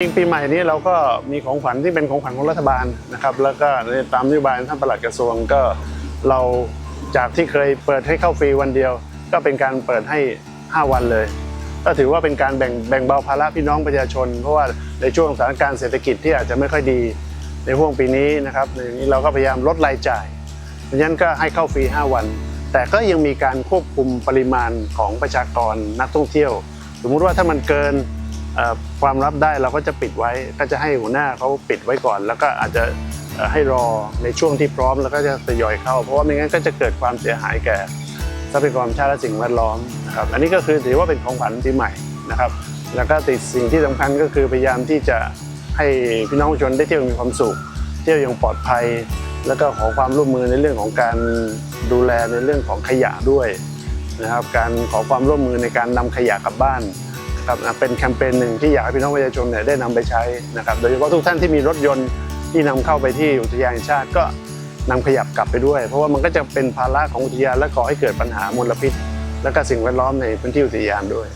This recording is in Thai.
จริงปีใหม่นี้เราก็มีของขวัญที่เป็นของขวัญของรัฐบาลนะครับแล้วก็ตามนโยบายท่านปลัดกระทรวงก็เราจากที่เคยเปิดให้เข้าฟรีวันเดียว ก็เป็นการเปิดให้ 5 วันเลย ก็ถือว่าเป็นการแบ่งแบ่งเบาภาระพี่น้องประชาชน เพราะว่าในช่วงสถานการณ์เศรษฐกิจที่อาจจะไม่ค่อยดีในห่วงปีนี้นะครับอย่างนี้เราก็พยายามลดรายจ่ายเพราะฉะนั้นก็ให้เข้าฟรี 5 วัน แต่ก็ยังมีการควบคุมปริมาณของประชากรนักท่องเที่ยว สมมุติว่าถ้ามันเกิน ความรับได้เราก็จะปิดไว้ก็จะให้หัวหน้าเขาปิดไว้ก่อน แล้วก็อาจจะให้รอในช่วงที่พร้อมแล้วก็จะทยอยเข้า เพราะว่าไม่งั้นก็จะเกิดความเสียหายแก่ทรัพยากรชาติและสิ่งแวดล้อมนะครับอันนี้ก็คือถือว่าเป็นของขวัญปีใหม่นะครับ แล้วก็ติดสิ่งที่สำคัญก็คือพยายามที่จะให้พี่น้องประชาชนได้เที่ยวมีความสุข เที่ยวอย่างปลอดภัย แล้วก็ขอความร่วมมือในเรื่องของการดูแลในเรื่องของขยะด้วยนะครับ การขอความร่วมมือในการนำขยะกลับบ้าน นะครับเป็นแคมเปญหนึ่งที่อยากให้พี่น้องประชาชนเนี่ยได้นำไปใช้นะครับโดยเฉพาะทุกท่านที่มีรถยนต์ที่นำเข้าไปที่อุทยานแห่งชาติก็นำขยับกลับไปด้วย เพราะว่ามันก็จะเป็นภาระของอุทยานและก่อให้เกิดปัญหามลพิษ และก็สิ่งแวดล้อมในพื้นที่อุทยานด้วย